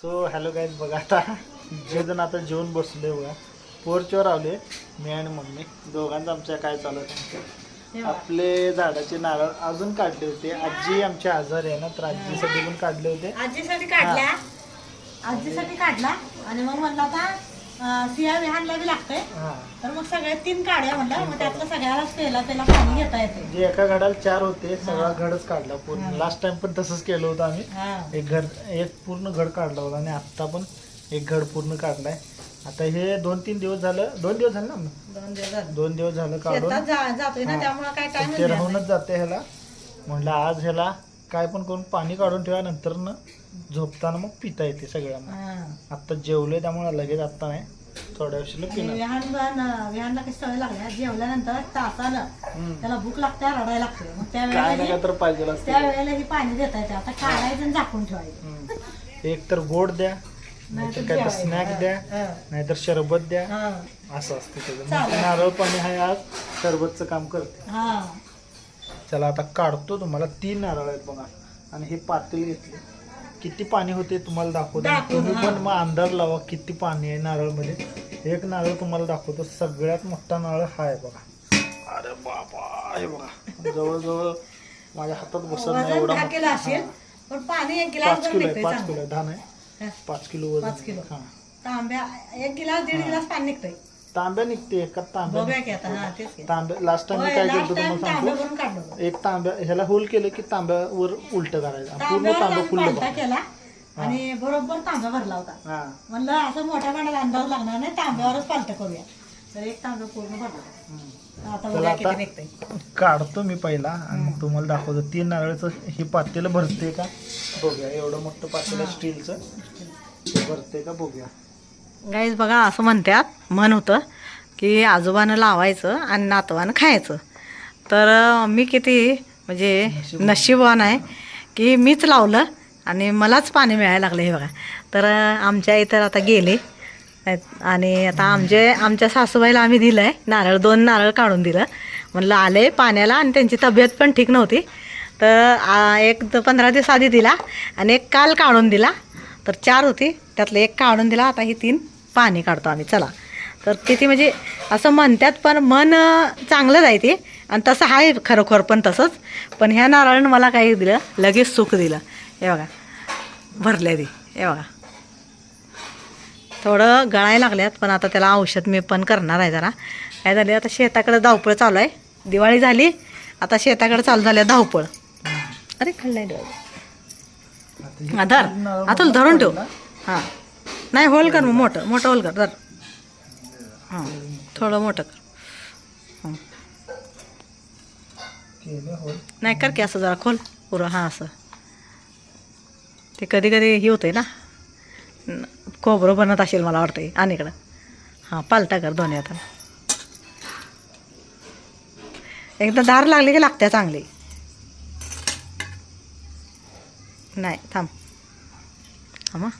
So hello guys बघा आता जे जण आता जेवून बसले बघा. पोरच्यावर आले मी आणि मम्मी. दोघांचं आमच्या काय चालू आहे? आपले झाडाचे नारळ अजून काढले होते. आजी आमच्या आजारी आहे ना तर आजीसाठी पण काढले होते. आजीसाठी काढला आजीसाठी काढला? आणि मग म्हणलं सिया विहानला बी लागतंय. हा. तर मग सगळे तीन काढ्या म्हणलं मग त्यातलं सगळ्याला पेला पेला पाणी घेता येते जे एका घडाला चार होते सगळा घडच काढला. पूर्ण लास्ट टाइम पण तसंच केलं होतं आम्ही. हा. एक घर एक पूर्ण घड काढला होता आणि आत्ता पण एक घड पूर्ण काढलाय. आता हे दोन तीन दिवस झालं दोन दिवस झाले ना? दोन दिवस झाले. दोन दिवस झालं काढून. शेतात जा- जातोय ना हा. त्यामुळे काय टाइम ते राहूनच जाते ह्याला. म्हणलं आज ह्याला काय पण करून पाणी काढून ठेवा नंतर न झोपताना मग पिता येते सगळ्यांना आत्ता जेवले त्यामुळे लगेच आत्ता नाही थोड्या वेळेला पिणार विहान पण- विहानला कशी सवय लागल्या जेवल्यानंतर तासानं हम्म. त्याला भूक लागते रडायला लागते मग काय ना त्यावेळेला काय तर पाहिजे असते त्यावेळेला ही पाणी देता येते आता काढायचं आणि झाकून ठेवायचं हम्म. एक तर गोड द्या नाहीतर काय तर जेवायचं. स्नॅक द्या हा. नाहीतर सरबत द्या हा. असं असतं त्याचं चालेल. नारळ पाणी आहे आज सरबतचं काम करते हा चला आता काढतो तुम्हाला. तीन नारळ आहेत बघा. आणि हे पातेल घेतले. किती पाणी होते तुम्हाला दाखवतो. दाखव, तुम्ही. पण मग अंदाज लावा किती पाणी आहे नारळमध्ये. एक नारळ तुम्हाला दाखवतो. सगळ्यात मोठा नारळ हा आहे बघा. अरे बाबा हे बघा. जवळजवळ माझ्या हातात बसत नाही एवढा पाच किलो आहे पाच. किलो आहे. दहा नाही हा. पाच किलो वजन. पाच किलो. हा. तांब्या एक गिलास दीड गिलास पाणी निघतंय. तांब्या निघते तांब्या. की आता हा तेच की. तांब्या लास्ट टाइम मी होय, काय last केलं time तुम्हाला तांब्या सांगतो भरून काढलं होतं. एक तांब्या ह्याला होल केलं की तांब्यावर उलट करायचं. पूर्ण तांब्यावर तांबा आम्ही फुल पालथा केला आणि बरोबर तांब्या भरला होता. हा. म्हणलं असं मोठ्या पाण्याला अंदाज लागणार नाही तांब्यावरच पालथा करूया. तर एक तांब्या पूर्ण भरला. होता. हम्म. आता चला बघा आता किती निघतंय? काढतो मी पहिला आणि तुम्हाला दाखवतो. तीन नारळाचं हे पातेलं भरते का? बघूया एवढं मोठं पातेलं स्टीलचं. ते भरते का? बघूया. गाईज बघा असं म्हणतात मन होतं की आजोबानं लावायचं आणि नातवानं खायचं. तर मी किती म्हणजे नशीबवान. आहे की मीच लावलं आणि मलाच पाणी मिळायला लागलं हे बघा. तर आमच्या इथं आता गेले. आणि आता आमचे आमच्या सासूबाईला आम्ही दिलं आहे नारळ दोन नारळ काढून दिलं. म्हणलं आले पाण्याला आणि त्यांची तब्येत पण ठीक नव्हती. तर एक पंधरा दिवस आधी दिला आणि एक काल काढून दिला. तर चार होती. त्यातलं एक काढून दिला. आता ही तीन. पाणी काढतो आम्ही चला. तर किती म्हणजे असं म्हणतात पण मन चांगलं आहे ते. आणि तसं आहे खरोखर पण तसंच. पण ह्या नारळानं मला काही दिलं लगेच सुख दिलं. हे बघा भरले दे हे बघा. थोडं गळायला लागल्यात पण आता त्याला औषध मी पण करणार आहे जरा. काय झाले आता शेताकडे धावपळ चालू आहे. दिवाळी झाली आता शेताकडे चालू झाल्या धावपळ. अरे खाल्लाय डोळे. आता धर आता धरून ठेव. हां. नाही होल कर मग मोठं मोठं होल कर धर. हां थोडं मोठं कर. नाही कर की असं जरा खोल पुरं हां असं. ते कधी कधी हे होतंय ना खोबरं बनत असेल मला वाटतंय आणि इकडं. हां पालटा कर दोन्ही आता एकदा धार लागली की लागत्या चांगली. नाही थांब. हां. मग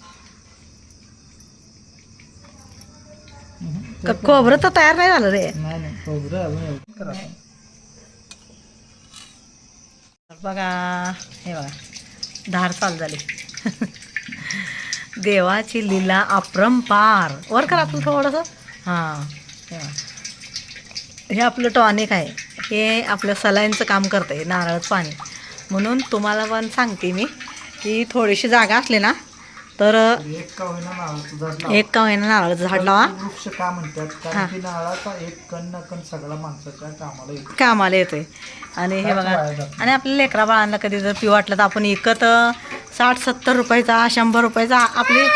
क- खोबरं तर तयार नाही झालं रे. नाही नाही खोबरं अजून एवढं करा. तर बघा हे बघा धार चालू झाली. देवाची लीला अपरंपार. वर करा आपलं थोडंसं. हां. हे. हे आपलं टॉनिक आहे. हे आपलं सलाईनचं काम करतं आहे नारळाचं पाणी. म्हणून तुम्हाला पण सांगते मी की थोडीशी जागा असली ना तर एक का होईना नारळाचं झाड लावा. एक का होईना नारळाचं झाड लावा वृक्ष का म्हणतात हा. कारण की नारळाचा एक कण ना कण सगळ्या माणसाच्या कामाला येतो कामाला येतोय आणि हे बघा वाया जात नाही. आणि आपल्या लेकरा बाळांना कधी जर पिऊ वाटलं तर आपण विकत अं, साठ सत्तर रुपयाचा शंभर रुपयाचा आपली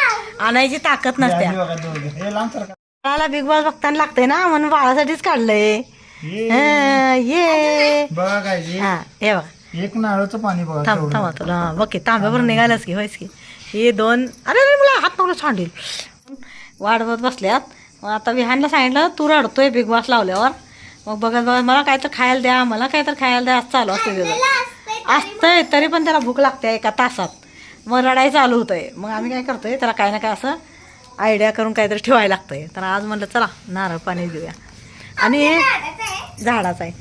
आणायची ताकद नसते हे बघा दोघे. हे लांब सरका. बाळाला बिग बॉस बघताना लागतंय ना म्हणून बाळासाठीच काढलंय. हं, ये बघा काय हे हा हे बघा एक नारळाचं पाणी बघा थांब केवढं. थांबा तुला बघ की तांब्यावर निघालच की होयच की हे दोन अरे अरे मला हात नको सांडील वाढवत बसल्यात. मग आता विहानला सांगितलं तू रडतोय बिग बॉस लावल्यावर. मग बघत बघत मला काय तर खायला द्या मला काय तर खायला द्या. असं चालू असतं त्याचं असतंय तरी पण. त्याला भूक लागते एका तासात. मग रडाई चालू होतंय. मग आम्ही काय करतोय त्याला काय ना काय असं आयडिया करून काहीतरी ठेवायला लागतंय. तर आज म्हणलं चला नारळ पाणी देऊया. आणि झाडाचं आहे.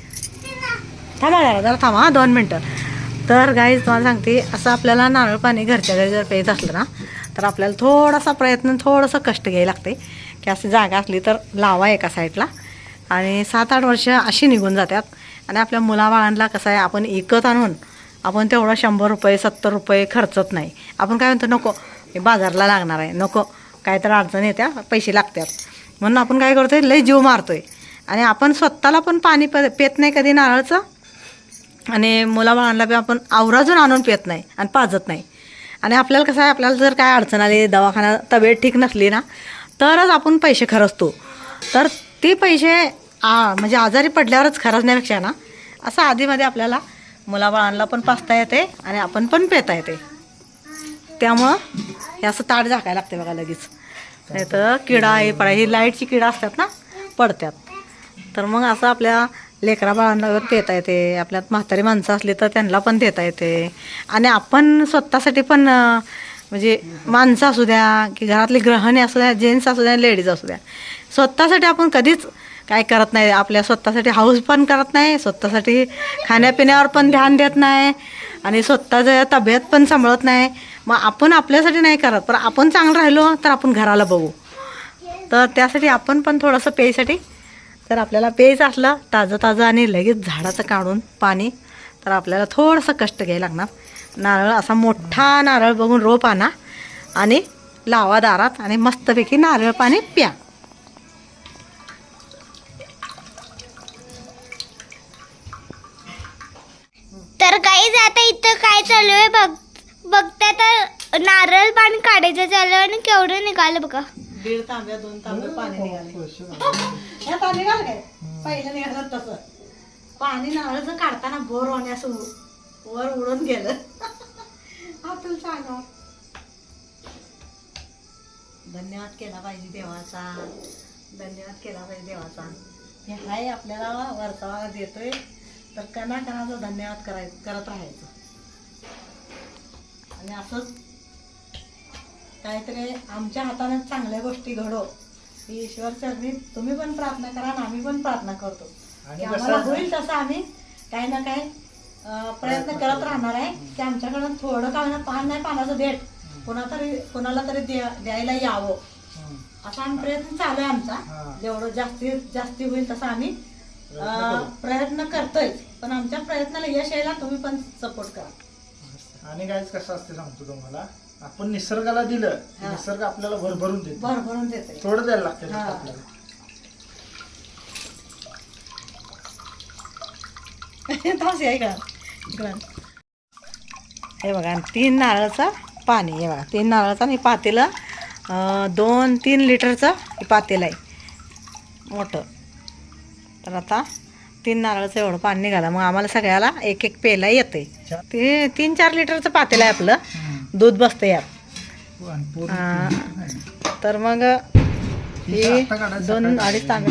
थांबा जरा जरा थांबा हा दोन मिनटं. तर गाईज तुम्हाला सांगते असं आपल्याला नारळ पाणी घरच्या घरी जर प्यायचं असलं ना तर आपल्याला थोडासा प्रयत्न थोडंसं कष्ट घ्यायला लागते. की अशी जागा असली तर लावा एका साईडला आणि सात आठ वर्ष अशी निघून जातात. आणि आपल्या मुलाबाळांना कसं आहे आपण इकत आणून आपण तेवढं शंभर रुपये सत्तर रुपये खर्चत नाही. आपण काय म्हणतो नको हे बाजारला लागणार आहे नको. काय तर अडचण येत्या पैसे लागतात. म्हणून आपण काय करतोय लय जीव मारतोय. आणि आपण स्वतःला पण पाणी प पेत नाही कधी नारळाचं. आणि मुलाबाळांना बी आपण आवराजून आणून पेत नाही आणि पाजत नाही. आणि आपल्याला कसं आहे आपल्याला जर काय अडचण आली दवाखाना तब्येत ठीक नसली ना तरच आपण पैसे खरचतो. तर ते पैसे आ म्हणजे आजारी पडल्यावरच खरचण्यापेक्षा ना असं आधीमध्ये आपल्याला मुलाबाळांना पण पाचता येते आणि आपण पण पेता येते. त्यामुळं हे असं ताट झाकायला लागते बघा लगेच. नाही तर किडा हे पडा ही लाईटची किडा असतात ना पडतात. तर मग असं आपल्या लेकरा बाळांना पेता येते आपल्यात म्हातारी माणसं असली तर त्यांना पण देता येते. आणि आपण स्वतःसाठी पण म्हणजे माणसं असू द्या की घरातली ग्रहणी असू द्या जेंट्स असू द्या लेडीज असू द्या स्वतःसाठी आपण कधीच काय करत नाही. आपल्या स्वतःसाठी हाऊस पण करत नाही स्वतःसाठी खाण्यापिण्यावर पण ध्यान देत नाही आणि स्वतःचं तब्येत पण सांभाळत नाही. मग आपण आपल्यासाठी नाही करत पण आपण चांगलं राहिलो तर आपण घराला बघू. तर त्यासाठी आपण पण थोडंसं पेयसाठी तर आपल्याला प्यायचं असलं ताजं ताजं आणि लगेच झाडाचं काढून पाणी तर आपल्याला थोडंसं कष्ट घ्यायला लागणार. नारळ असा मोठा नारळ बघून रोप आणा आणि लावा दारात आणि मस्तपैकी नारळ पाणी प्या. तर काहीच आता इथं काय चालू आहे बघ बघता तर नारळ पाणी काढायचं चालू आहे आणि केवढं निघालं बघा. दीड तांब्या दोन तांबे पाणी निघाले. हे पाणी निघालं काय पहिलं निघालं तसं. पाणी नारळाचं काढताना बोर होण्यास वर उडून गेलं. आपण सांगा धन्यवाद केला पाहिजे देवाचा. धन्यवाद केला पाहिजे देवाचा. हे हाय आपल्याला वरचा देतोय. तर कणा कणाचा धन्यवाद कराय करत राहायचं. आणि असंच काहीतरी आमच्या हाताने चांगल्या गोष्टी घडो. ईश्वर चरणी तुम्ही पण प्रार्थना करा आणि आम्ही पण प्रार्थना करतो. की आम्हाला? होईल तसं आम्ही काही ना काही प्रयत्न करत राहणार आहे. की आमच्याकडून थोडं का होईना पान नाही पाण्याचं देठ कोणा तरी कोणाला तरी द्या द्यायला यावं. असा आम्ही प्रयत्न चालू आहे आमचा. जेवढं जास्तीत जास्ती होईल तसं आम्ही प्रयत्न करतोय. पण आमच्या प्रयत्नाला यश यायला तुम्ही पण सपोर्ट करा. आणि काय कसं असते सांगतो तुम्हाला? आपण निसर्गाला दिलं की हा. निसर्ग आपल्याला भरभरून देतो. भरभरून देते थोडं द्यायला लागतं हा. आपल्याला. थांब या इकडं इकडं. हे बघा आणि तीन नारळाचं पाणी हे बघा तीन नारळाचं आणि पातेलं अं, दोन तीन लिटरचं हे पातेलं आहे. मोठं. तर आता तीन नारळाचं एवढं पाणी निघालं. मग आम्हाला सगळ्याला एक एक पेला येते ते तीन चार लिटरचं पातेलं आहे आपलं. दूध बसतं यात हा. तर मग ही दोन अडीच. तांबे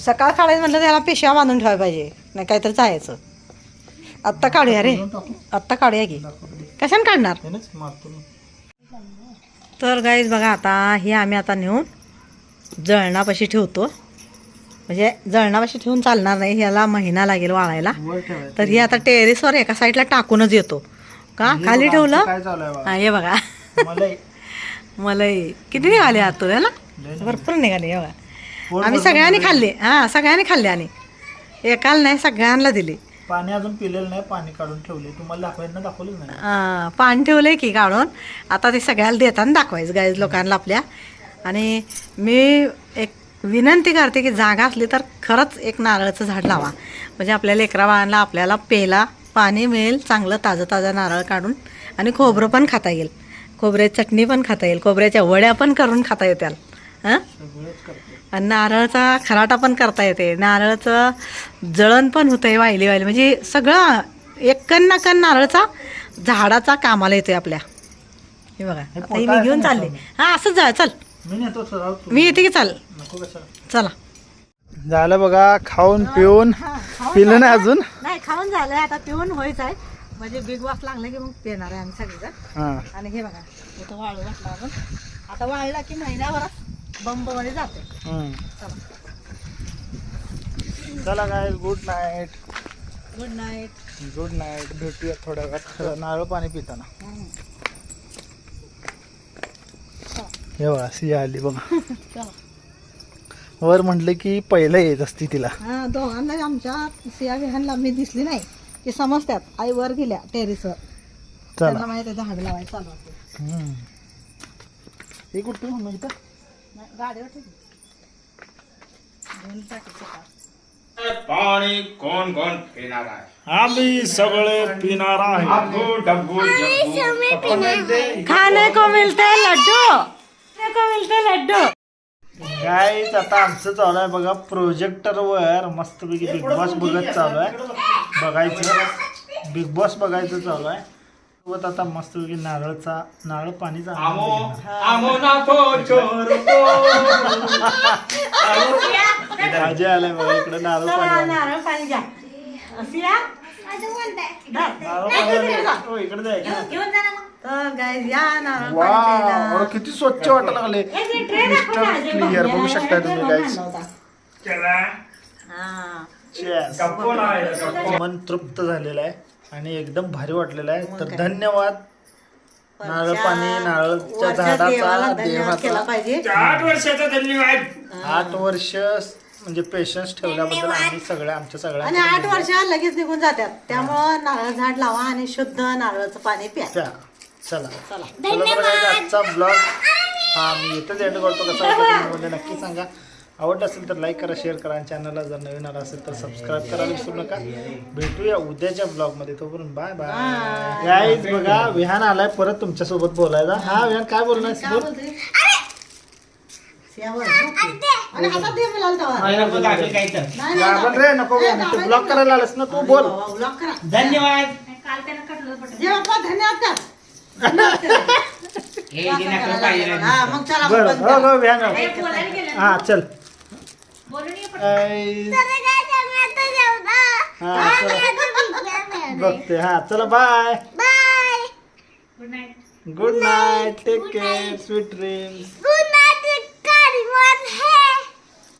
सकाळ काढायचं म्हटलं त्याला पिशव्या बांधून ठेवायला पाहिजे नाही काहीतरी जायचं आत्ता काढूया रे. आत्ता काढूया की. कशाने काढणार. तर गाईज बघा आता हे आम्ही आता नेऊन जळणापाशी ठेवतो म्हणजे जळणापाशी ठेवून चालणार नाही ह्याला महिना लागेल वाळायला. तर हे आता टेरेसवर एका साईडला टाकूनच येतो का? खाली ठेवलं? आमचं काय चालू आहे बघा. हा हे बघा. मला मलाही किती निघाले आत तुला ना. भरपूर निघाले हे बघा. आम्ही सगळ्यांनी. खाल्ले. हा सगळ्यांनी खाल्ले आणि एकाला नाही सगळ्यांना दिली. पाणी अजून पिलेलं नाही पाणी काढून ठेवले. तुम्हाला दाखवायला दाखवलंच नाही. अं, ठेवलंय की काढून. आता ते सगळ्याला देताना दाखवायचं गाईज लोकांना आपल्या. आणि मी एक विनंती करते की जागा असली तर खरंच एक नारळाचं झाड लावा. म्हणजे आपल्या लेकरा बाळांना आपल्याला प्यायला पाणी मिळेल चांगलं ताजं ताजं नारळ काढून आणि खोबरं पण खाता येईल. खोबऱ्याची चटणी पण खाता येईल खोबऱ्याच्या वड्या पण करून खाता येतील हां? सगळंच करते आणि नारळाचा खराटा पण करता येते. नारळाचं जळण पण होतंय वाहिली वाहिली म्हणजे सगळं एकन ना कन नारळाचा झाडाचा कामाला येतोय आपल्या. हे बघा आता ही मी घेऊन आहे चालले. हा असंच जा चल. मी येते की चाल. चला. झालं बघा खाऊन पिऊन. पिलं नाही अजून. खाऊन झालं आता पिऊन व्हायचं आहे म्हणजे बिग वाफ लागलं की मग पिणार आहे आम्ही सगळेजण. हा. आणि हे बघा इथं वाळू घातला आपण. आता वाळला की महिन्याभरात बंबमध्ये जाते. हम्म. चला. चला काय good night good night good night भेटूया थोड्या वेळात. नारळ पाणी पिताना. हे बघा सिया आली बघा वर म्हटलं की पहिलं येत असती तिला. हा दोघांना आमच्या सिया विहानला मी दिसली नाही. की समजतात आई वर गेल्या टेरिसवर. चला. त्यांना माहिती आहे झाड लावायचं चालू असते हम्म. हे कुठं मग इथं? नाही, गाडीवर ठेवली. दोन? पाणी कोण कोण पिणार आहे? आम्ही सगळे पिणार आहे. डब्बू डब्बू जब्बू खाने को मिलते हैं लड्डू. खाने को मिलते हैं लड्डू. गाईच आता आमचं चालू आहे बघा प्रोजेक्टर वर मस्तपैकी बिग बॉस बघत चालू आहे. बघायचं. Bigg Boss. बघायचं चालू आहे. सोबत आता मस्तपैकी नारळचा नारळ पाणीचा आलाय बघा इकडे नारळ पाणी. नारळ पाणी घ्या. हो, इकडे द्या इकडे. तर गाय या नारळ वा पाणी प्यायला. अरे किती स्वच्छ वाटायला लागले. क्रिस्टल क्लिअर बघू शकता तुम्ही हा. मन तृप्त झालेलं आहे आणि एकदम भारी वाटलेलं आहे. तर धन्यवाद. नारळ पाणी नारळच्या वरच्या देवाला झाडाचा धन्यवाद केला देवाचा पाहिजे. आठ वर्षाचा धन्यवाद. आठ वर्ष म्हणजे पेशन्स ठेवल्याबद्दल आम्ही सगळ्या आमच्या आणि आठ सगळ्या वर्ष लगेच निघून जातात. त्यामुळं नारळ झाड लावा आणि शुद्ध नारळाचं पाणी प्या. चला. चला. आजचा ब्लॉग हा मी इथंच एंड करतो कसा वाटला तुम्हाला? नक्की सांगा. आवडलं असेल तर लाईक करा शेअर करा. आणि चॅनलला जर नवीन आला असेल तर सबस्क्राईब करायला विसरू नका. भेटूया उद्याच्या ब्लॉगमध्ये तोपर्यंत बाय बाय गाईज बघा विहान आलाय. परत तुमच्यासोबत बोलायला. हा विहान काय बोलणार काय बोल. बोलते? सियावर. आणि हातात दे मुलाला तेव्हा. दाखल काय तर नाही, नाही, रे नको ते ब्लॉक करायला आलास ना तू बोल. धन्यवाद. धन्यवाद. हे हा, मग चला बर बंद हो. हो हा चल. हा बघते हा चला bye. Bye. Good night take care sweet dreams